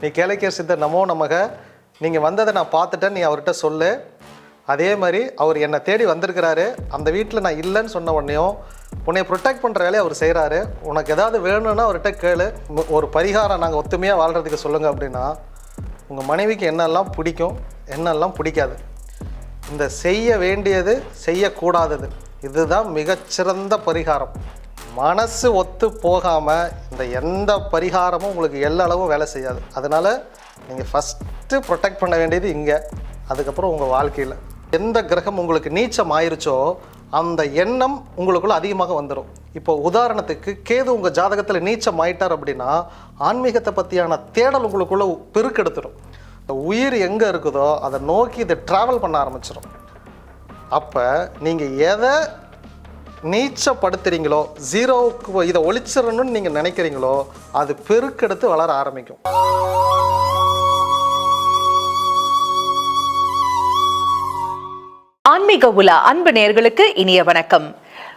நீ கேளைக்கிய சித்தர் நமோ நமக. நீங்கள் வந்ததை நான் பார்த்துட்டேன் நீ அவர்கிட்ட சொல்லு. அதே மாதிரி அவர் என்னை தேடி வந்திருக்கிறாரு. அந்த வீட்டில் நான் இல்லைன்னு சொன்ன உடனேயும் உன்னை ப்ரொடெக்ட் பண்ணுற வேலையை அவர் செய்கிறாரு உனக்கு ஏதாவது வேணும்னா அவர்கிட்ட கேளு. ஒரு பரிகாரம் நாங்கள் ஒத்துமையாக வாழ்கிறதுக்கு சொல்லுங்கள் அப்படின்னா உங்கள் மனைவிக்கு என்னெல்லாம் பிடிக்கும் என்னெல்லாம் பிடிக்காது. இந்த செய்ய வேண்டியது செய்யக்கூடாதது. இதுதான் மிகச்சிறந்த பரிகாரம். மனசு ஒத்து போகாமல் இந்த எந்த பரிகாரமும் உங்களுக்கு எல்லளவும் வேலை செய்யாது. அதனால் நீங்கள் ஃபஸ்ட்டு ப்ரொடெக்ட் பண்ண வேண்டியது இங்கே. அதுக்கப்புறம் உங்கள் வாழ்க்கையில். எந்த கிரகம் உங்களுக்கு நீச்சம் ஆயிருச்சோ அந்த எண்ணம் உங்களுக்குள்ள அதிகமாக வந்துடும் இப்போ உதாரணத்துக்கு கேது உங்கள் ஜாதகத்தில் நீச்சம் ஆயிட்டார் அப்படின்னா ஆன்மீகத்தை பற்றியான தேடல் உங்களுக்குள்ள பெருக்கெடுத்துடும் இந்த உயிர் எங்கே இருக்குதோ அதை நோக்கி இதை ட்ராவல் பண்ண ஆரம்பிச்சிடும் அப்போ நீங்கள் எதை நீச்சப்படுத்துறீங்களோ ஜீரோவுக்கு இதை ஒழிச்சிடணும்னு நீங்கள் நினைக்கிறீங்களோ அது பெருக்கெடுத்து வளர ஆரம்பிக்கும். ஆன்மீக உலா அன்பு நேர்களுக்கு இனிய வணக்கம்.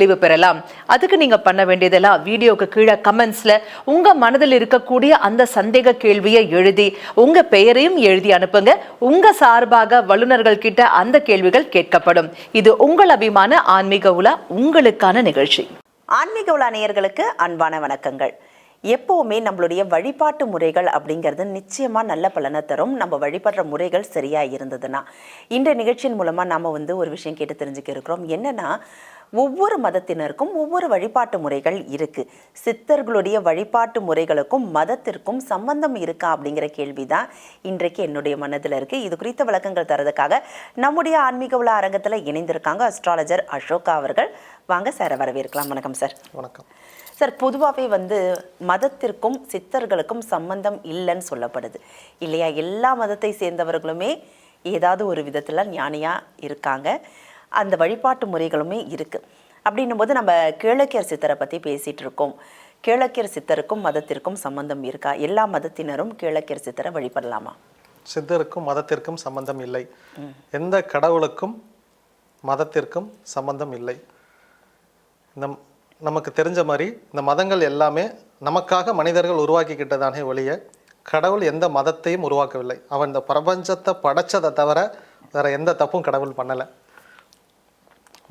தெளிவு பெறலாம். அதுக்கு நீங்க பண்ண வேண்டியதெல்லாம் வீடியோக்கு கீழே கமெண்ட்ஸ்ல உங்க மனதில் இருக்கக்கூடிய அந்த சந்தேக கேள்வியை எழுதி உங்க பெயரையும் எழுதி அனுப்புங்க. உங்க சார்பாக வல்லுநர்கள் கிட்ட அந்த கேள்விகள் கேட்கப்படும். இது உங்கள் அபிமான ஆன்மீக உலா உங்களுக்கான நிகழ்ச்சி. ஆன்மீக உலா நேயர்களுக்கு அன்பான வணக்கங்கள். எப்போவுமே நம்மளுடைய வழிபாட்டு முறைகள் அப்படிங்கிறது நிச்சயமாக நல்ல பலனை தரும். நம்ம வழிபடுற முறைகள் சரியாக இருந்ததுன்னா இந்த நிகழ்ச்சியின் மூலமாக நாம் வந்து ஒரு விஷயம் கேட்டு தெரிஞ்சுக்க இருக்கிறோம். என்னன்னா ஒவ்வொரு மதத்தினருக்கும் ஒவ்வொரு வழிபாட்டு முறைகள் இருக்கு. சித்தர்களுடைய வழிபாட்டு முறைகளுக்கும் மதத்திற்கும் சம்பந்தம் இருக்கா அப்படிங்கிற கேள்வி தான் இன்றைக்கு என்னுடைய மனதில் இருக்கு. இது குறித்த விளக்கங்கள் தரதுக்காக நம்முடைய ஆன்மீக உலா அரங்கத்தில் இணைந்திருக்காங்க அஸ்ட்ராலஜர் அசோகா அவர்கள். வாங்க சார் வரவேற்கலாம். வணக்கம் சார். வணக்கம். சார் பொதுவாகவே வந்து மதத்திற்கும் சித்தர்களுக்கும் சம்பந்தம் இல்லைன்னு சொல்லப்படுது. இல்லையா? எல்லா மதத்தை சேர்ந்தவர்களுமே ஏதாவது ஒரு விதத்தில் ஞானியாக இருக்காங்க. அந்த வழிபாட்டு முறைகளுமே இருக்குது அப்படின்னும் போது நம்ம கேளக்கியர் சித்தரை பற்றி பேசிகிட்டு இருக்கோம். கேளக்கியர் சித்தருக்கும் மதத்திற்கும் சம்பந்தம் இருக்கா? எல்லா மதத்தினரும் கேளக்கியர் சித்தரை வழிபடலாமா? சித்தருக்கும் மதத்திற்கும் சம்பந்தம் இல்லை. எந்த கடவுளுக்கும் மதத்திற்கும் சம்பந்தம் இல்லை. இந்த நமக்கு தெரிஞ்ச மாதிரி இந்த மதங்கள் எல்லாமே நமக்காக மனிதர்கள் உருவாக்கிக்கிட்டதானே ஒழிய கடவுள் எந்த மதத்தையும் உருவாக்கவில்லை. அவன் இந்த பிரபஞ்சத்தை படைச்சதை தவிர வேற எந்த தப்பும் கடவுள் பண்ணலை.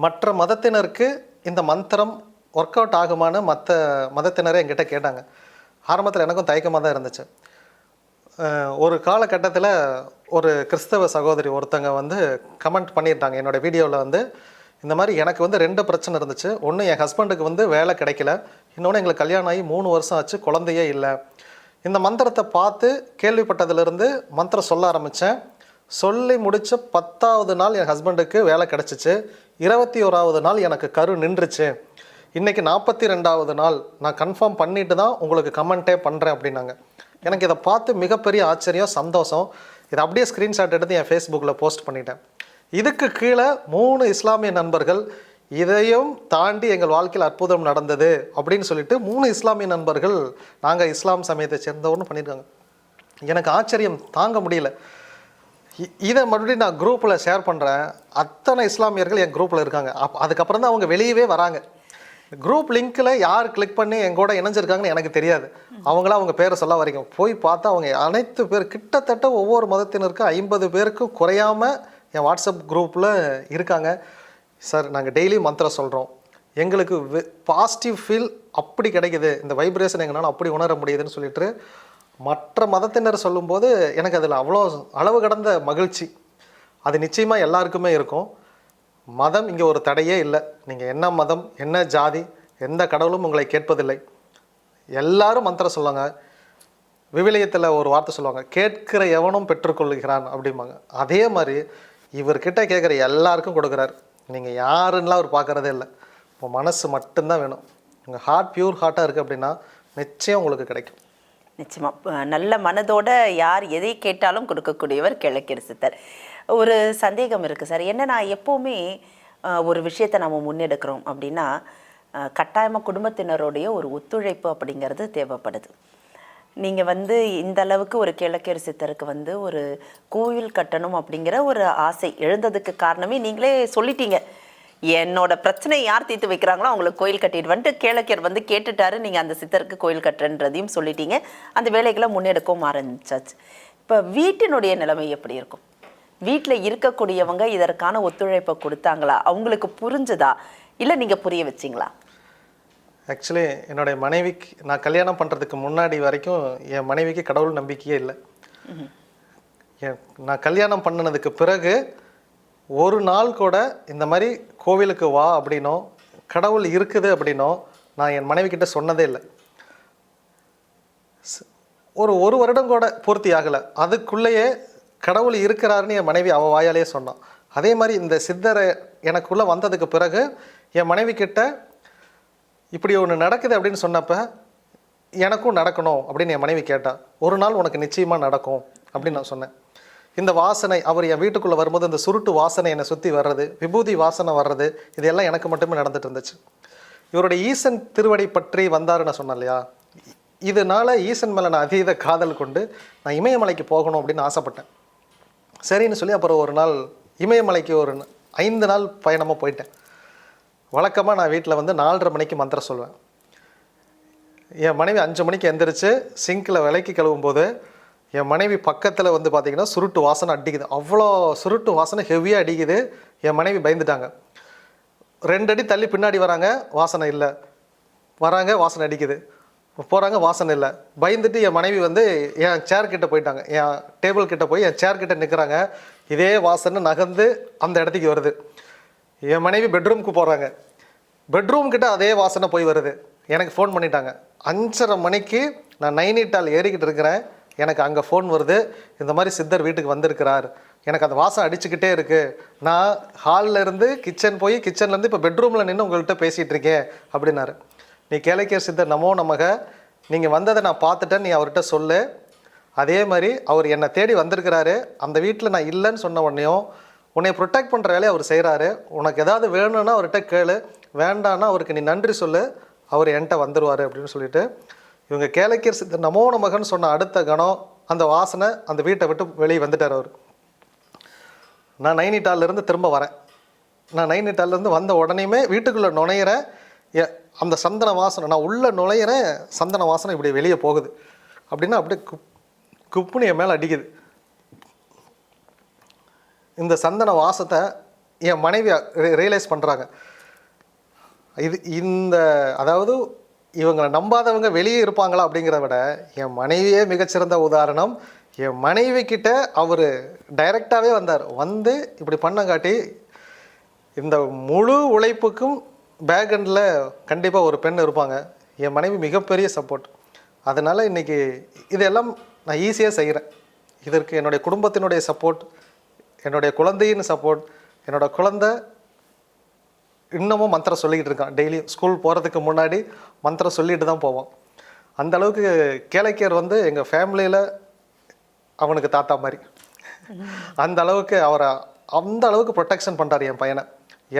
மற்ற மதத்தினருக்கு இந்த மந்திரம் ஒர்க் அவுட் ஆகுமான்னு மற்ற மதத்தினரே என்கிட்ட கேட்டாங்க. ஆரம்பத்தில் எனக்கும் தயக்கமாக தான் இருந்துச்சு. ஒரு காலகட்டத்தில் ஒரு கிறிஸ்தவ சகோதரி ஒருத்தங்க வந்து கமெண்ட் பண்ணியிருந்தாங்க. என்னோடய வீடியோவில் வந்து இந்த மாதிரி எனக்கு வந்து ரெண்டு பிரச்சனை இருந்துச்சு. ஒன்று என் ஹஸ்பண்டுக்கு வந்து வேலை கிடைக்கல. இன்னொன்று எங்களுக்கு கல்யாணம் ஆகி மூணு வருஷம் ஆச்சு குழந்தையே இல்லை. இந்த மந்திரத்தை பார்த்து கேள்விப்பட்டதுலேருந்து மந்திரம் சொல்ல ஆரம்பித்தேன் சொல்லி முடித்த பத்தாவது நாள் என் ஹஸ்பண்டுக்கு வேலை கிடச்சிச்சு. இருபத்தி ஓராவது நாள் எனக்கு கரு நின்றுச்சு. இன்றைக்கி நாற்பத்தி ரெண்டாவது நாள். நான் கன்ஃபார்ம் பண்ணிட்டு தான் உங்களுக்கு கமெண்ட்டே பண்ணுறேன் அப்படின்னாங்க. எனக்கு இதை பார்த்து மிகப்பெரிய ஆச்சரியம் சந்தோஷம். இதை அப்படியே ஸ்க்ரீன்ஷாட் எடுத்து என் ஃபேஸ்புக்கில் போஸ்ட் பண்ணிட்டேன். இதுக்கு கீழே மூணு இஸ்லாமிய நண்பர்கள் இதையும் தாண்டி எங்கள் வாழ்க்கையில் அற்புதம் நடந்தது அப்படின்னு சொல்லிட்டு மூணு இஸ்லாமிய நண்பர்கள் நாங்கள் இஸ்லாம் சமயத்தை சேர்ந்தவர்னு பண்ணியிருக்காங்க எனக்கு ஆச்சரியம் தாங்க முடியல. இதை மறுபடியும் நான் குரூப்பில் ஷேர் பண்ணுறேன் அத்தனை இஸ்லாமியர்கள் என் குரூப்பில் இருக்காங்க. அப் அதுக்கப்புறம் தான் அவங்க வெளியவே வராங்க. குரூப் லிங்க்கில் யார் கிளிக் பண்ணி என் கூட இணைஞ்சிருக்காங்கன்னு எனக்கு தெரியாது. அவங்கள அவங்க பேரை சொல்ல வரைக்கும். போய் பார்த்தா அவங்க அனைத்து பேர் கிட்டத்தட்ட ஒவ்வொரு மதத்தினருக்கும் ஐம்பது பேருக்கும் குறையாம என் வாட்ஸ்அப் குரூப்பில் இருக்காங்க. சார் நாங்கள் டெய்லி மந்திரம் சொல்கிறோம் எங்களுக்கு பாசிட்டிவ் ஃபீல் அப்படி கிடைக்குது. இந்த வைப்ரேஷன் எங்களால் அப்படி உணர முடியுதுன்னு சொல்லிட்டு மற்ற மதத்தினர் சொல்லும்போது எனக்கு அதில் அவ்வளோ அளவு கடந்த மகிழ்ச்சி. அது நிச்சயமாக எல்லாருக்குமே இருக்கும். மதம் இங்கே ஒரு தடையே இல்லை. நீங்கள் என்ன மதம் என்ன ஜாதி எந்த கடவுளும் உங்களை கேட்பதில்லை. எல்லாரும் மந்திரம் சொல்லுவாங்க. விவிலியத்தில் ஒரு வார்த்தை சொல்லுவாங்க. கேட்கிற எவனும் பெற்றுக்கொள்கிறான் அப்படிம்பாங்க. அதே மாதிரி இவர்கிட்ட கேட்குற எல்லாருக்கும் கொடுக்குறாரு. நீங்கள் யாருன்னெலாம் அவர் பார்க்குறதே இல்லை. உங்கள் மனசு மட்டும்தான் வேணும். உங்கள் ஹார்ட் பியூர் ஹார்ட்டாக இருக்குது அப்படின்னா நிச்சயம் உங்களுக்கு கிடைக்கும். நிச்சயமாக நல்ல மனதோட யார் எதை கேட்டாலும் கொடுக்கக்கூடியவர் கிழக்கிற சித்தர். ஒரு சந்தேகம் இருக்குது சார். என்ன நான் எப்போவுமே ஒரு விஷயத்தை நம்ம முன்னெடுக்கிறோம் அப்படின்னா கட்டாயமாக குடும்பத்தினருடைய ஒரு ஒத்துழைப்பு அப்படிங்கிறது தேவைப்படுது. நீங்கள் வந்து இந்த அளவுக்கு ஒரு கிழக்கேறு சித்தருக்கு வந்து ஒரு கோவில் கட்டணும் அப்படிங்கிற ஒரு ஆசை எழுந்ததுக்கு காரணமே நீங்களே சொல்லிட்டீங்க. என்னோட பிரச்சனை யார் தீர்த்து வைக்கிறாங்களோ அவங்களுக்கு கோயில் கட்டிட்டு வந்துட்டு கேளக்கியர் வந்து கேட்டுட்டாரு. நீங்கள் அந்த சித்தருக்கு கோயில் கட்டுறன்றதையும் சொல்லிட்டீங்க. அந்த வேலைகளை முன்னெடுக்கவும் ஆரம்பிச்சாச்சு. இப்போ வீட்டினுடைய நிலைமை எப்படி இருக்கும்? வீட்டில் இருக்கக்கூடியவங்க இதற்கான ஒத்துழைப்பை கொடுத்தாங்களா? அவங்களுக்கு புரிஞ்சுதா? இல்லை நீங்கள் புரிய வச்சிங்களா? ஆக்சுவலி என்னுடைய மனைவிக்கு நான் கல்யாணம் பண்ணுறதுக்கு முன்னாடி வரைக்கும் என் மனைவிக்கு கடவுள் நம்பிக்கையே இல்லை. நான் கல்யாணம் பண்ணினதுக்கு பிறகு ஒரு நாள் கூட இந்த மாதிரி கோவிலுக்கு வா அப்படின்னோ கடவுள் இருக்குது அப்படின்னோ நான் என் மனைவி கிட்ட சொன்னதே இல்லை. ஒரு ஒரு வருடம் கூட பூர்த்தி ஆகலை. அதுக்குள்ளேயே கடவுள் இருக்கிறாருன்னு என் மனைவி அவ வாயாலேயே சொன்னான் அதே மாதிரி இந்த சித்தரை எனக்குள்ளே வந்ததுக்கு பிறகு என் மனைவி கிட்ட இப்படி ஒன்று நடக்குது அப்படின்னு சொன்னப்ப எனக்கும் நடக்கணும் அப்படின்னு என் மனைவி கேட்டா ஒரு நாள் உனக்கு நிச்சயமாக நடக்கும் அப்படின்னு நான் சொன்னேன். இந்த வாசனை அவர் என் வீட்டுக்குள்ளே வரும்போது இந்த சுருட்டு வாசனை என்னை சுற்றி வர்றது விபூதி வாசனை வர்றது இதெல்லாம் எனக்கு மட்டுமே நடந்துட்டு இருந்துச்சு. இவருடைய ஈசன் திருவடி பற்றி வந்தார் நான் சொன்னேன் இல்லையா? இதனால ஈசன் மேலே நான் அதீத காதல் கொண்டு நான் இமயமலைக்கு போகணும் அப்படின்னு ஆசைப்பட்டேன். சரின்னு சொல்லி அப்புறம் ஒரு நாள் இமயமலைக்கு ஒரு ஐந்து நாள் பயணமாக போயிட்டேன். வழக்கமாக நான் வீட்டில் வந்து நாலரை மணிக்கு மந்திரம் சொல்லுவேன் என் மனைவி அஞ்சு மணிக்கு எந்திரிச்சு சிங்கில் விலைக்கு கழுவும் போது என் மனைவி பக்கத்தில் வந்து பார்த்தீங்கன்னா சுருட்டு வாசனை அடிக்குது. அவ்வளோ சுருட்டு வாசனை ஹெவியாக அடிக்குது. என் மனைவி பயந்துட்டாங்க. ரெண்டு அடி தள்ளி பின்னாடி வராங்க வாசனை இல்லை. வராங்க வாசனை அடிக்குது. போகிறாங்க வாசனை இல்லை. பயந்துட்டு என் மனைவி வந்து என் சேர் கிட்டே போயிட்டாங்க. என் டேபிள் கிட்டே போய் என் சேர் கிட்டே நிற்கிறாங்க இதே வாசனை நகர்ந்து அந்த இடத்துக்கு வருது. என் மனைவி பெட்ரூமுக்கு போகிறாங்க பெட்ரூம் கிட்ட அதே வாசனை போய் வருது. எனக்கு ஃபோன் பண்ணிட்டாங்க. அஞ்சரை மணிக்கு நான் நைனிட்டால் ஏறிக்கிட்டு இருக்கிறேன். எனக்கு அங்கே ஃபோன் வருது. இந்த மாதிரி சித்தர் வீட்டுக்கு வந்திருக்கிறார். எனக்கு அந்த வாசம் அடிச்சுக்கிட்டே இருக்குது நான் ஹாலில் இருந்து கிச்சன் போய் கிச்சன்லேருந்து இப்போ பெட்ரூமில் நின்று உங்கள்கிட்ட பேசிகிட்டு இருக்கேன் அப்படின்னாரு. நீ கேளைக்கிய சித்தர் நமோ நமக. நீங்கள் வந்ததை நான் பார்த்துட்டேன் நீ அவர்கிட்ட சொல்லு. அதே மாதிரி அவர் என்னை தேடி வந்திருக்கிறாரு. அந்த வீட்டில் நான் இல்லைன்னு சொன்ன உடனேயும் உன்னை ப்ரொடெக்ட் பண்ணுற வேலையை அவர் செய்கிறாரு உனக்கு ஏதாவது வேணும்னா அவர்கிட்ட கேளு. வேண்டான்னா அவருக்கு நீ நன்றி சொல்லு. அவர் என்கிட்ட வந்துடுவார் அப்படின்னு சொல்லிட்டு இவங்க கேளக்கியர் சித்தர் நமோ நமகன்னு சொன்ன அடுத்த கணம் அந்த வாசனை அந்த வீட்டை விட்டு வெளியே வந்துட்டார் அவர். நான் நைனிட்டாலேருந்து திரும்ப வரேன். நான் நைனிட்டாலேருந்து வந்த உடனேயுமே வீட்டுக்குள்ளே நுழையிறேன் அந்த சந்தன வாசனை நான் உள்ளே நுழையிறேன் சந்தன வாசனை இப்படி வெளியே போகுது. அப்படின்னா அப்படியே குப் குப்புனிய என் மேலே அடிக்குது. இந்த சந்தன வாசத்தை என் மனைவி ரியலைஸ் பண்ணுறாங்க இது இந்த அதாவது இவங்களை நம்பாதவங்க வெளியே இருப்பாங்களா அப்படிங்கிறத விட என் மனைவியே மிகச்சிறந்த உதாரணம். என் மனைவி கிட்ட அவர் டைரெக்டாகவே வந்தார். வந்து இப்படி பண்ணங்காட்டி இந்த முழு உழைப்புக்கும் பேக்எண்டில் கண்டிப்பாக ஒரு பெண் இருப்பாங்க. என் மனைவி மிகப்பெரிய சப்போர்ட் அதனால் இன்றைக்கி இதெல்லாம் நான் ஈஸியாக செய்கிறேன் இதற்கு என்னுடைய குடும்பத்தினுடைய சப்போர்ட் என்னுடைய குழந்தையின் சப்போர்ட் என்னோட குழந்தை இன்னமும் மந்திரம் சொல்லிக்கிட்டு இருக்கான். டெய்லியும் ஸ்கூல் போகிறதுக்கு முன்னாடி மந்திரம் சொல்லிட்டு தான் போவான். அந்த அளவுக்கு கேளைக்கியர் வந்து எங்கள் ஃபேமிலியில் அவனுக்கு தாத்தா மாதிரி. அந்த அளவுக்கு அவரை அந்த அளவுக்கு ப்ரொடெக்ஷன் பண்ணுறாரு என் பையனை.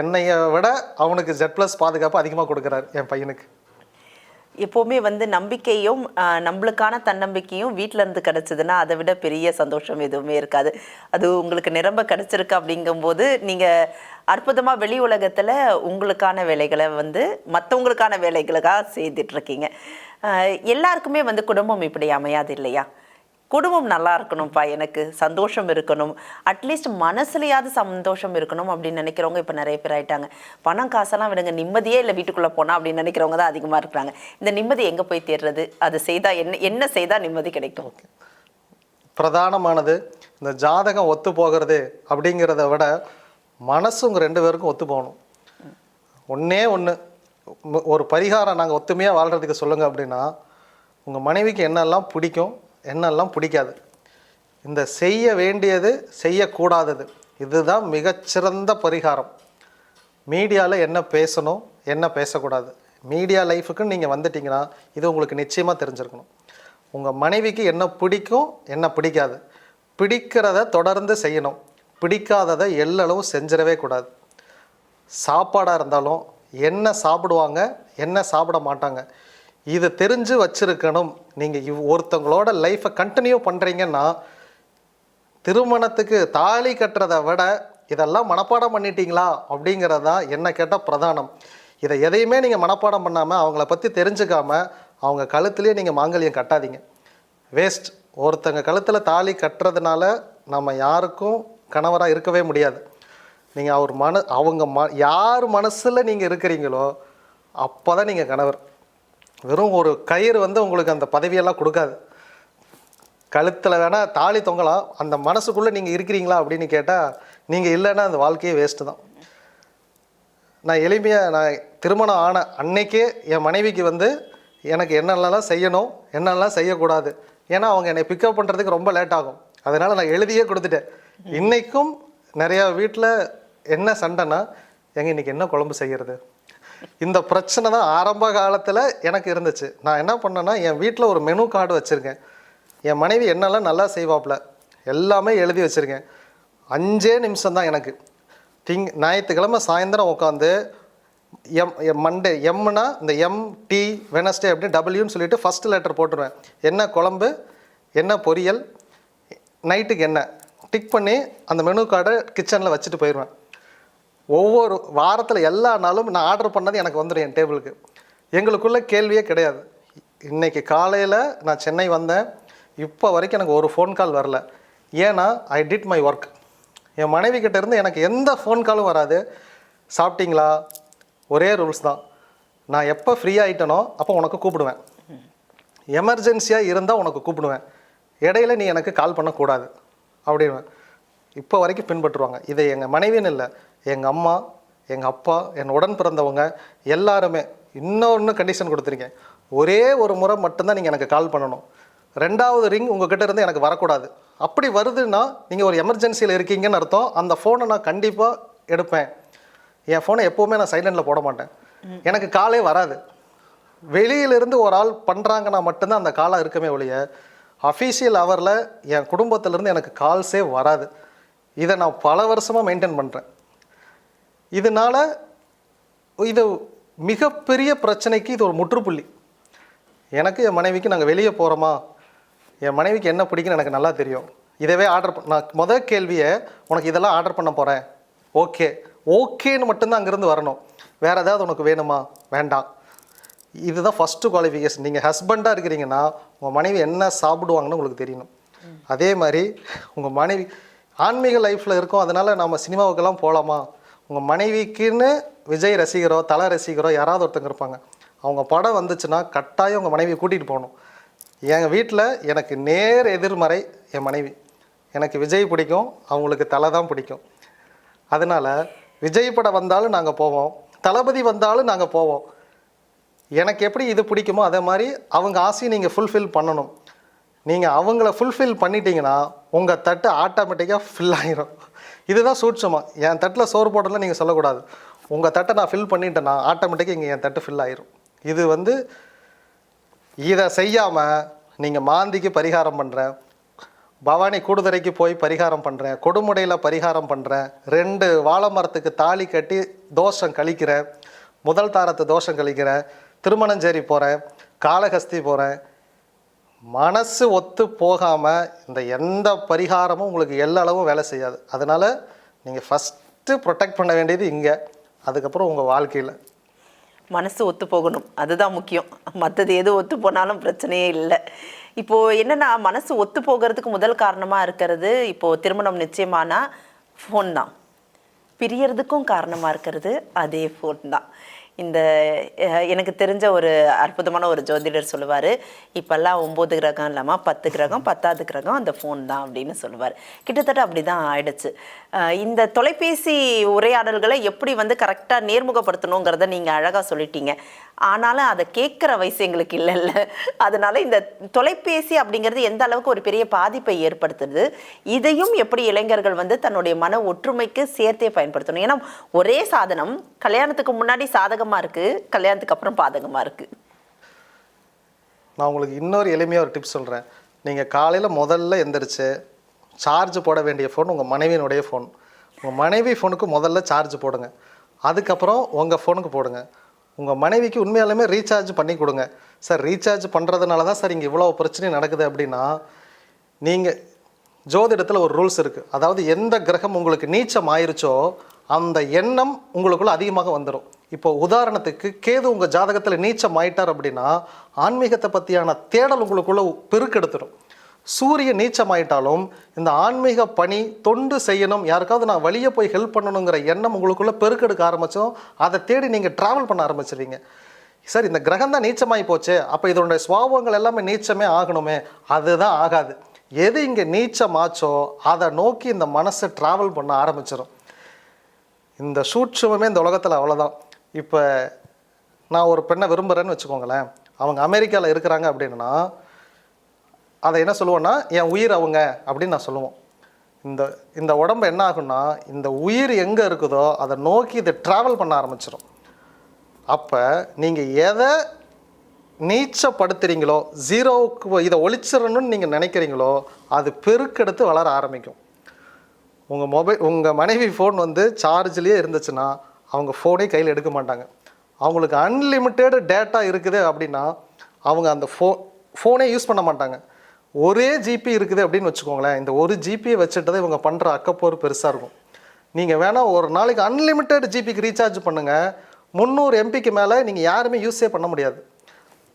என்னையை விட அவனுக்கு ஜெட் ப்ளஸ் பாதுகாப்பு அதிகமாக கொடுக்குறாரு என் பையனுக்கு. எப்போவுமே வந்து நம்பிக்கையும் நம்மளுக்கான தன்னம்பிக்கையும் வீட்டில் இருந்து கிடச்சிதுன்னா அதை விட பெரிய சந்தோஷம் எதுவுமே இருக்காது. அது உங்களுக்கு நிரம்ப கிடச்சிருக்கு அப்படிங்கும்போது நீங்கள் அற்புதமாக வெளி உலகத்தில் உங்களுக்கான வேலைகளை வந்து மற்றவங்களுக்கான வேலைகளுக்காக செய்துட்ருக்கீங்க. எல்லாருக்குமே வந்து குடும்பம் இப்படி அமையாது இல்லையா? குடும்பம் நல்லா இருக்கணும்ப்பா எனக்கு சந்தோஷம் இருக்கணும். அட்லீஸ்ட் மனசுலையாவது சந்தோஷம் இருக்கணும் அப்படின்னு நினைக்கிறவங்க இப்போ நிறைய பேர் ஆயிட்டாங்க. பணம் காசெல்லாம் விடுங்க நிம்மதியே இல்லை வீட்டுக்குள்ளே போனால் அப்படின்னு நினைக்கிறவங்க தான் அதிகமாக இருக்கிறாங்க. இந்த நிம்மதி எங்கே போய் தேடுறது அது செய்தால் என்ன என்ன செய்தால் நிம்மதி கிடைக்கும்? பிரதானமானது இந்த ஜாதகம் ஒத்து போகிறது அப்படிங்கிறத விட மனசு உங்கள் ரெண்டு பேருக்கும் ஒத்து போகணும். ஒன்றே ஒன்று ஒரு பரிகாரம் நாங்கள் ஒத்துமையாக வாழ்கிறதுக்கு சொல்லுங்கள் அப்படின்னா உங்கள் மனைவிக்கு என்னெல்லாம் பிடிக்கும் என்னெல்லாம் பிடிக்காது. இந்த செய்ய வேண்டியது செய்யக்கூடாதது. இதுதான் மிகச்சிறந்த பரிகாரம். மீடியாவில் என்ன பேசணும் என்ன பேசக்கூடாது. மீடியா லைஃபுக்குன்னு நீங்கள் வந்துட்டீங்கன்னா இது உங்களுக்கு நிச்சயமாக தெரிஞ்சிருக்கணும். உங்கள் மனைவிக்கு என்ன பிடிக்கும் என்ன பிடிக்காது. பிடிக்கிறத தொடர்ந்து செய்யணும். பிடிக்காததை எல்லளவும் செஞ்சிடவே கூடாது. சாப்பாடாக இருந்தாலும் என்ன சாப்பிடுவாங்க என்ன சாப்பிட மாட்டாங்க. இதை தெரிஞ்சு வச்சுருக்கணும். நீங்கள் இவ் ஒருத்தவங்களோட லைஃப்பை கண்டினியூ பண்ணுறீங்கன்னா திருமணத்துக்கு தாலி கட்டுறதை விட இதெல்லாம் மனப்பாடம் பண்ணிட்டீங்களா அப்படிங்கிறது தான் என்ன கேட்டால் பிரதானம். இதை எதையுமே நீங்கள் மனப்பாடம் பண்ணாமல் அவங்கள பற்றி தெரிஞ்சுக்காமல் அவங்க கழுத்துலேயே நீங்கள் மாங்கல்யம் கட்டாதீங்க. வேஸ்ட் ஒருத்தங்க கழுத்தில் தாலி கட்டுறதுனால நம்ம யாருக்கும் கணவராக இருக்கவே முடியாது. நீங்கள் அவர் மன அவங்க ம யார் மனசில் நீங்கள் இருக்கிறீங்களோ அப்போ தான் நீங்கள் கணவர். வெறும் ஒரு கயிறு வந்து உங்களுக்கு அந்த பதவியெல்லாம் கொடுக்காது. கழுத்தில் வேணால் தாலி தொங்கலாம். அந்த மனசுக்குள்ளே நீங்கள் இருக்கிறீங்களா அப்படின்னு கேட்டால் நீங்கள் இல்லைன்னா அந்த வாழ்க்கையே வேஸ்ட்டு தான். நான் எளிமையாக நான் திருமணம் ஆன அன்னைக்கே என் மனைவிக்கு வந்து எனக்கு என்னென்னலாம் செய்யணும் என்னென்னலாம் செய்யக்கூடாது. ஏன்னா அவங்க என்னை பிக்கப் பண்ணுறதுக்கு ரொம்ப லேட் ஆகும். அதனால் நான் எழுதியே கொடுத்துட்டேன். இன்னைக்கும் நிறையா வீட்டில் என்ன சண்டைனா எங்க இன்னைக்கு என்ன குழம்பு செய்கிறது இந்த பிரச்சனை தான் ஆரம்ப காலத்தில் எனக்கு இருந்துச்சு. நான் என்ன பண்ணேன்னா என் வீட்டில் ஒரு மெனு கார்டு வச்சுருக்கேன். என் மனைவி என்னெல்லாம் நல்லா செய்வாப்புல எல்லாமே எழுதி வச்சுருக்கேன். அஞ்சே நிமிஷம் தான் எனக்கு. திங் ஞாயிற்றுக்கிழமை சாயந்தரம் உட்காந்து எம் எம் மண்டே எம்னா இந்த எம் டி வெனஸ்டே அப்படின்னு டபிள்யூன்னு சொல்லிட்டு ஃபர்ஸ்ட் லெட்டர் போட்டுருவேன். என்ன குழம்பு என்ன பொரியல் நைட்டுக்கு என்ன? டிக் பண்ணி அந்த மெனு கார்டை கிச்சனில் வச்சுட்டு போயிடுவேன். ஒவ்வொரு வாரத்தில் எல்லா நாளும் நான் ஆர்டர் பண்ணது எனக்கு வந்துடும் என் டேபிளுக்கு எங்களுக்குள்ள கேள்வியே கிடையாது. இன்னைக்கு காலையில் நான் சென்னை வந்தேன். இப்போ வரைக்கும் எனக்கு ஒரு ஃபோன் கால் வரல. ஏன்னா ஐ டிட் மை ஒர்க் என் மனைவி கிட்ட இருந்து எனக்கு எந்த ஃபோன் காலும் வராது. சாப்பிட்டீங்களா? ஒரே ரூல்ஸ் தான். நான் எப்போ ஃப்ரீ ஆகிட்டனோ அப்போ உனக்கு கூப்பிடுவேன். எமர்ஜென்சியாக இருந்தால் உனக்கு கூப்பிடுவேன். இடையில நீ எனக்கு கால் பண்ணக்கூடாது. அப்படின்வேன் இப்போ வரைக்கும் பின்பற்றுவாங்க. இதை எங்கள் மனைவின்னு இல்லை எங்கள் அம்மா எங்கள் அப்பா என் உடன் பிறந்தவங்க எல்லாருமே இன்னொன்று கண்டிஷன் கொடுத்துருக்கேன் ஒரே ஒரு முறை மட்டும்தான் நீங்கள் எனக்கு கால் பண்ணணும். ரெண்டாவது ரிங் உங்ககிட்ட இருந்து எனக்கு வரக்கூடாது. அப்படி வருதுன்னா நீங்கள் ஒரு எமர்ஜென்சியில் இருக்கீங்கன்னு அர்த்தம். அந்த ஃபோனை நான் கண்டிப்பாக எடுப்பேன். என் ஃபோனை எப்போவுமே நான் சைலண்டில் போட மாட்டேன். எனக்கு காலே வராது. வெளியிலிருந்து ஒரு ஆள் பண்ணுறாங்கன்னா மட்டும்தான் அந்த காலாக இருக்கமே ஒழிய அஃபீஷியல் ஹவரில் என் குடும்பத்திலேருந்து எனக்கு கால்ஸே வராது. இதை நான் பல வருஷமாக மெயின்டைன் பண்ணுறேன் இதனால் இது மிகப்பெரிய பிரச்சனைக்கு இது ஒரு முற்றுப்புள்ளி. எனக்கு என் மனைவிக்கு நாங்கள் வெளியே போகிறோமா என் மனைவிக்கு என்ன பிடிக்குன்னு எனக்கு நல்லா தெரியும். இதவே ஆர்டர் பண்ண நான் முதல் கேள்வியை உனக்கு இதெல்லாம் ஆர்டர் பண்ண போகிறேன் ஓகே. ஓகேன்னு மட்டும்தான் அங்கேருந்து வரணும். வேறு ஏதாவது உனக்கு வேணுமா? வேண்டாம். இதுதான் ஃபஸ்ட்டு குவாலிஃபிகேஷன் நீங்கள் ஹஸ்பண்டாக இருக்கிறீங்கன்னா உங்கள் மனைவி என்ன சாப்பிடுவாங்கன்னு உங்களுக்கு தெரியணும். அதே மாதிரி உங்கள் மனைவி ஆன்மீக லைஃப்பில் இருக்கும் அதனால் நம்ம சினிமாவுக்கெல்லாம் போகலாமா உங்கள் மனைவிக்குன்னு விஜய் ரசிகரோ தலை ரசிகரோ யாராவது ஒருத்தங்க இருப்பாங்க. அவங்க படம் வந்துச்சுன்னா கட்டாயம் உங்கள் மனைவியை கூட்டிகிட்டு போகணும். எங்கள் வீட்டில் எனக்கு நேர் எதிர்மறை என் மனைவி. எனக்கு விஜய் பிடிக்கும் அவங்களுக்கு தலை தான் பிடிக்கும். அதனால் விஜய் படம் வந்தாலும் நாங்கள் போவோம். தளபதி வந்தாலும் நாங்கள் போவோம். எனக்கு எப்படி இது பிடிக்குமோ அதே மாதிரி அவங்க ஆசையை நீங்கள் ஃபுல்ஃபில் பண்ணணும். நீங்கள் அவங்கள ஃபுல்ஃபில் பண்ணிட்டீங்கன்னா உங்கள் தட்டு ஆட்டோமேட்டிக்காக ஃபில் ஆகிரும் இதுதான் சூட்சமாக என் தட்டில் சோறு போடலாம் நீங்கள் சொல்லக்கூடாது. உங்கள் தட்டை நான் ஃபில் பண்ணிட்டேன்னா ஆட்டோமேட்டிக்காக இங்கே என் தட்டு ஃபில் ஆயிரும். இது வந்து இதை செய்யாமல் நீங்கள் மாந்திக்கு பரிகாரம் பண்ணுறேன் பவானி கூடுதுறைக்கு போய் பரிகாரம் பண்ணுறேன் கொடுமுடையில் பரிகாரம் பண்ணுறேன் ரெண்டு வாழை மரத்துக்கு தாலி கட்டி தோஷம் கழிக்கிறேன் முதல் தாரத்தை தோஷம் கழிக்கிறேன் திருமணஞ்சேரி போகிறேன் காளஹஸ்தி போகிறேன் மனசு ஒத்து போகாமல் இந்த எந்த பரிகாரமும் உங்களுக்கு எல்லா அளவும் வேலை செய்யாது. அதனால் நீங்கள் ஃபஸ்ட்டு ப்ரொடெக்ட் பண்ண வேண்டியது இங்கே. அதுக்கப்புறம் உங்கள் வாழ்க்கையில். மனசு ஒத்து போகணும். அதுதான் முக்கியம். மற்றது எது ஒத்து போனாலும் பிரச்சனையே இல்லை. இப்போது என்னென்னா மனசு ஒத்து போகிறதுக்கு முதல் காரணமாக இருக்கிறது இப்போது திருமணம் நிச்சயமானா ஃபோன் தான். பிரியறதுக்கும் காரணமாக இருக்கிறது அதே ஃபோன் தான். இந்த எனக்கு தெரிஞ்ச ஒரு அற்புதமான ஒரு ஜோதிடர் சொல்லுவார் இப்போல்லாம் ஒம்பது கிரகம் இல்லாமல் பத்து கிரகம் பத்தாவது கிரகம் அந்த ஃபோன் தான் அப்படின்னு சொல்லுவார். கிட்டத்தட்ட அப்படி தான் ஆயிடுச்சு இந்த தொலைபேசி உரையாடல்களை எப்படி வந்து கரெக்டாக நேர்முகப்படுத்தணுங்கிறத நீங்கள் அழகாக சொல்லிட்டீங்க. ஆனாலும் அதை கேட்குற வயசு எங்களுக்கு இல்லைல்ல. அதனால இந்த தொலைபேசி அப்படிங்கிறது எந்த அளவுக்கு ஒரு பெரிய பாதிப்பை ஏற்படுத்துது இதையும் எப்படி இளைஞர்கள் வந்து தன்னுடைய மன ஒற்றுமைக்கு சேர்த்தே பயன்படுத்தணும். ஏன்னா ஒரே சாதனம் கல்யாணத்துக்கு முன்னாடி சாதகமாக இருக்குது கல்யாணத்துக்கு அப்புறம் பாதகமாக இருக்குது நான் உங்களுக்கு இன்னொரு எளிமையாக ஒரு டிப்ஸ் சொல்கிறேன் நீங்கள் காலையில் முதல்ல எந்திரிச்சு சார்ஜ் போட வேண்டிய ஃபோன் உங்கள் மனைவியினுடைய ஃபோன் உங்கள் மனைவி ஃபோனுக்கு முதல்ல சார்ஜ் போடுங்க. அதுக்கப்புறம் உங்கள் ஃபோனுக்கு போடுங்க. உங்கள் மனைவிக்கு உண்மையாலுமே ரீசார்ஜ் பண்ணி கொடுங்க. சார் ரீசார்ஜ் பண்ணுறதுனால தான் சார் இங்கே இவ்வளோ பிரச்சனை நடக்குது அப்படின்னா நீங்கள் ஜோதிடத்தில் ஒரு ரூல்ஸ் இருக்குது அதாவது எந்த கிரகம் உங்களுக்கு நீச்சம் ஆயிருச்சோ அந்த எண்ணம் உங்களுக்குள்ள அதிகமாக வந்துடும் இப்போ உதாரணத்துக்கு கேது உங்கள் ஜாதகத்தில் நீச்சம் ஆயிட்டார் அப்படின்னா ஆன்மீகத்தை பற்றியான தேடல் உங்களுக்குள்ள பெருக்கெடுத்துடும் சூரியன் நீச்சமாயிட்டாலும் இந்த ஆன்மீக பணி தொண்டு செய்யணும் யாருக்காவது நான் வழியை போய் ஹெல்ப் பண்ணணுங்கிற எண்ணம் உங்களுக்குள்ளே பெருக்கெடுக்க ஆரம்பிச்சோம் அதை தேடி நீங்கள் ட்ராவல் பண்ண ஆரம்பிச்சிருவீங்க. சார் இந்த கிரகம் தான் நீச்சமாகி போச்சு அப்போ இதனுடைய சுவாபங்கள் எல்லாமே நீச்சமே ஆகணுமே அதுதான் ஆகாது. எது இங்கே நீச்சமாச்சோ அதை நோக்கி இந்த மனசை ட்ராவல் பண்ண ஆரம்பிச்சிடும் இந்த சூட்சமே இந்த உலகத்தில் அவ்வளோதான் இப்போ நான் ஒரு பெண்ணை விரும்புகிறேன்னு வச்சுக்கோங்களேன் அவங்க அமெரிக்காவில் இருக்கிறாங்க அப்படின்னா அதை என்ன சொல்லுவோன்னா என் உயிர் அவங்க அப்படின்னு நான் சொல்லுவோம். இந்த இந்த உடம்பு என்ன ஆகும்னா இந்த உயிர் எங்கே இருக்குதோ அதை நோக்கி இதை ட்ராவல் பண்ண ஆரம்பிச்சிடும் அப்போ நீங்கள் எதை நீச்சப்படுத்துகிறீங்களோ ஜீரோவுக்கு இதை ஒழிச்சிடணும்னு நீங்கள் நினைக்கிறீங்களோ அது பெருக்கெடுத்து வளர ஆரம்பிக்கும். உங்கள் மொபைல் உங்கள் மனைவி ஃபோன் வந்து சார்ஜ்லேயே இருந்துச்சுன்னா அவங்க ஃபோனே கையில் எடுக்க மாட்டாங்க. அவங்களுக்கு அன்லிமிட்டெடு டேட்டா இருக்குது அப்படின்னா அவங்க அந்த ஃபோ ஃபோனே யூஸ் பண்ண மாட்டாங்க. ஒரே ஜிபி இருக்குது அப்படின்னு வச்சுக்கோங்களேன். இந்த ஒரு ஜிபியை வச்சுட்டு தான் இவங்க பண்ணுற அக்கப்போர் பெருசாக இருக்கும். நீங்கள் வேணால் ஒரு நாளைக்கு அன்லிமிட்டெட் ஜிபிக்கு ரீசார்ஜ் பண்ணுங்கள் முந்நூறு எம்பிக்கு மேலே நீங்கள் யாருமே யூஸே பண்ண முடியாது.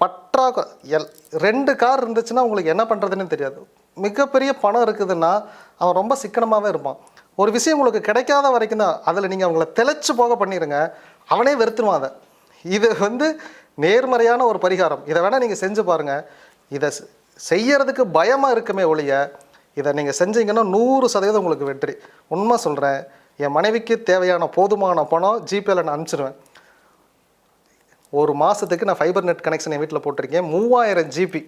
பற்றா எல் ரெண்டு கார் இருந்துச்சுன்னா உங்களுக்கு என்ன பண்ணுறதுன்னு தெரியாது. மிகப்பெரிய பணம் இருக்குதுன்னா அவன் ரொம்ப சிக்கனமாகவே இருப்பான். ஒரு விஷயம் உங்களுக்கு கிடைக்காத வரைக்கும் தான் அதில் நீங்கள் அவங்கள தெளிச்சு போக பண்ணிடுங்க அவனே வெறுத்துருவான் அதை. இது வந்து நேர்மறையான ஒரு பரிகாரம். இதை வேணால் நீங்கள் செஞ்சு பாருங்கள் இதை செய்யறதுக்கு பயமாக இருக்குமே ஒழிய இதை நீங்கள் செஞ்சீங்கன்னா நூறு சதவீதம் உங்களுக்கு வெற்றி. உண்மை சொல்கிறேன் என் மனைவிக்கு தேவையான போதுமான பணம் ஜிபேல நான் அனுப்பிச்சிடுவேன் ஒரு மாதத்துக்கு நான் ஃபைபர் நெட் கனெக்ஷன் என் வீட்டில் போட்டிருக்கேன் மூவாயிரம் ஜிபி.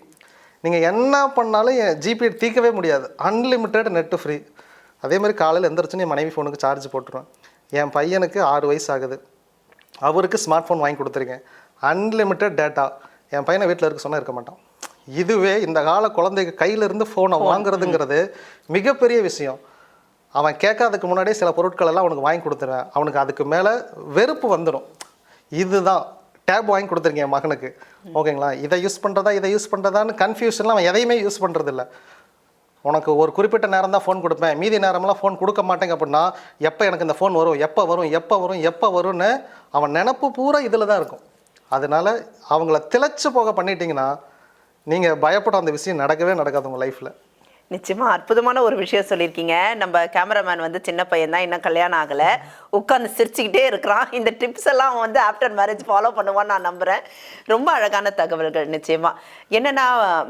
நீங்கள் என்ன பண்ணாலும் என் ஜிபி தீர்க்கவே முடியாது. அன்லிமிட்டெட் நெட்டு ஃப்ரீ அதே மாதிரி காலையில் எந்திரிச்சுன்னு என் மனைவி ஃபோனுக்கு சார்ஜ் போட்டுருவேன். என் பையனுக்கு ஆறு வயசு ஆகுது. அவருக்கு ஸ்மார்ட் ஃபோன் வாங்கி கொடுத்துருக்கேன். அன்லிமிட்டெட் டேட்டா என் பையனை வீட்டில் இருக்க சொன்னால் இருக்க மாட்டான். இதுவே இந்த கால குழந்தைக்கு கையிலிருந்து ஃபோனை வாங்குறதுங்கிறது மிகப்பெரிய விஷயம். அவன் கேட்காததுக்கு முன்னாடியே சில பொருட்கள் எல்லாம் அவனுக்கு வாங்கி கொடுத்துருவேன். அவனுக்கு அதுக்கு மேலே வெறுப்பு வந்துடும் இதுதான். டேப் வாங்கி கொடுத்துருக்கேன் என் மகனுக்கு. ஓகேங்களா? இதை யூஸ் பண்ணுறதா இதை யூஸ் பண்ணுறதான்னு கன்ஃபியூஷன்லாம் அவன் எதையுமே யூஸ் பண்ணுறதில்ல உனக்கு ஒரு குறிப்பிட்ட நேரம் தான் ஃபோன் கொடுப்பேன். மீதி நேரமெல்லாம் ஃபோன் கொடுக்க மாட்டேங்க அப்படின்னா எப்போ எனக்கு இந்த ஃபோன் வரும்? எப்போ வரும்? எப்போ வரும்? எப்போ வரும்னு அவன் நினப்பு பூரா இதில் தான் இருக்கும். அதனால அவங்கள திளைச்சு போக பண்ணிட்டீங்கன்னா நீங்கள் பயப்பட அந்த விஷயம் நடக்கவே நடக்காது உங்கள் லைஃப்பில் நிச்சயமா அற்புதமான ஒரு விஷயம் சொல்லியிருக்கீங்க. நம்ம கேமராமேன் வந்து சின்ன பையன் தான் இன்னும் கல்யாணம் ஆகல. உட்காந்து சிரிச்சுக்கிட்டே இருக்கிறான். இந்த டிப்ஸ் எல்லாம் அவன் வந்து ஆஃப்டர் மேரேஜ் ஃபாலோ பண்ணுவான்னு நான் நம்புறேன். ரொம்ப அழகான தகவல்கள் நிச்சயமா. என்னன்னா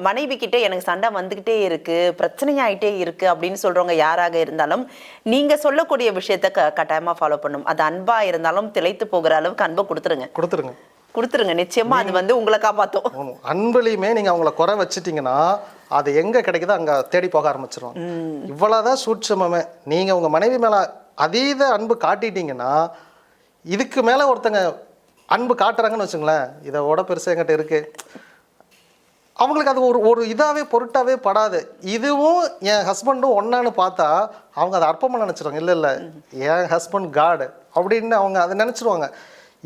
மனைவி கிட்ட எனக்கு சண்டை வந்துகிட்டே இருக்கு பிரச்சனையாயிட்டே இருக்கு அப்படின்னு சொல்றவங்க யாராக இருந்தாலும் நீங்க சொல்லக்கூடிய விஷயத்த க கட்டாயமா ஃபாலோ பண்ணும். அது அன்பா இருந்தாலும் திளைத்து போகிற அளவுக்கு அன்பை கொடுத்துருங்க. கொடுத்துருங்க. கொடுத்துருங்க. நிச்சயமா அது வந்து உங்களை ஆமாம். அன்புலையுமே நீங்கள் அவங்கள குறை வச்சிட்டிங்கன்னா அது எங்கே கிடைக்குதோ அங்கே தேடி போக ஆரம்பிச்சிருவாங்க. இவ்வளோதான் சூட்சமே நீங்கள் உங்கள் மனைவி மேலே அதீத அன்பு காட்டிட்டீங்கன்னா இதுக்கு மேலே ஒருத்தங்க அன்பு காட்டுறாங்கன்னு வச்சுங்களேன் இதோட பெருசாக என்கிட்ட இருக்கு. அவங்களுக்கு அது ஒரு ஒரு இதாகவே பொருட்டாவே படாது. இதுவும் என் ஹஸ்பண்டும் ஒன்னான்னு பார்த்தா அவங்க அதை அர்ப்பமாக நினச்சிருவாங்க. இல்லை இல்லை என் ஹஸ்பண்ட் காடு அப்படின்னு அவங்க அதை நினச்சிருவாங்க.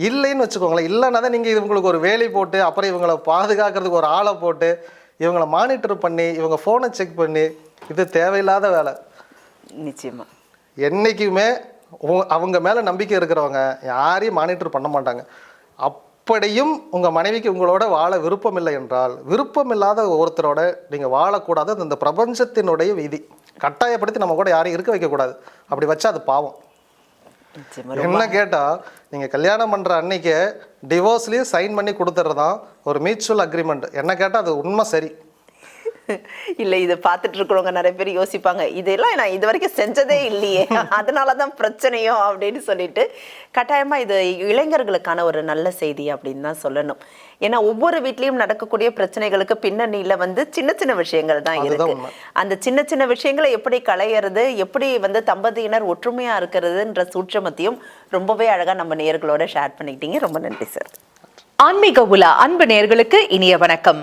இல்லைன்னு வச்சுக்கோங்களேன். இல்லைன்னா தான் நீங்கள் இவங்களுக்கு ஒரு வேலை போட்டு அப்புறம் இவங்களை பாதுகாக்கிறதுக்கு ஒரு ஆளை போட்டு இவங்களை மானிட்டர் பண்ணி இவங்க ஃபோனை செக் பண்ணி இது தேவையில்லாத வேலை. நிச்சயமா. என்றைக்குமே அவங்க மேலே நம்பிக்கை இருக்கிறவங்க யாரையும் மானிட்டர் பண்ண மாட்டாங்க. அப்படியும் உங்கள் மனைவிக்கு உங்களோட வாழ விருப்பம் இல்லை என்றால் விருப்பம் இல்லாத ஒருத்தரோட நீங்கள் வாழக்கூடாது. அது இந்த பிரபஞ்சத்தினுடைய விதி. கட்டாயப்படுத்தி நம்ம கூட யாரையும் இருக்க வைக்கக்கூடாது. அப்படி வச்சா அது பாவம். என்ன கேட்டால் நீங்கள் கல்யாணம் பண்ணுற அன்னைக்கு டிவோர்ஸ்லேயும் சைன் பண்ணி கொடுத்துட்றதான் ஒரு மியூச்சுவல் அக்ரிமெண்ட் என்ன கேட்டால் அது உண்மை சரி. இல்ல இதை பார்த்துட்டு இருக்கிறவங்க நிறைய பேர் யோசிப்பாங்க இதெல்லாம் நான் இது வரைக்கும் செஞ்சதே இல்லையே அதனால தான் பிரச்சனையோ அப்படின்னு சொல்லிட்டு கட்டாயமா இது இளைஞர்களுக்கான ஒரு நல்ல செய்தி அப்படின்னு தான் சொல்லணும். ஏன்னா ஒவ்வொரு வீட்லயும் நடக்கக்கூடிய பிரச்சனைகளுக்கு பின்னணியில வந்து சின்ன சின்ன விஷயங்கள் தான் இருக்கு. அந்த சின்ன சின்ன விஷயங்களை எப்படி களையிறது எப்படி வந்து தம்பதியினர் ஒற்றுமையா இருக்கிறதுன்ற சூட்சமத்தையும் ரொம்பவே அழகா நம்ம நேயர்களோட ஷேர் பண்ணிக்கிட்டீங்க. ரொம்ப நன்றி சார். ஆன்மீக உலா அன்பு நேர்களுக்கு இனிய வணக்கம்.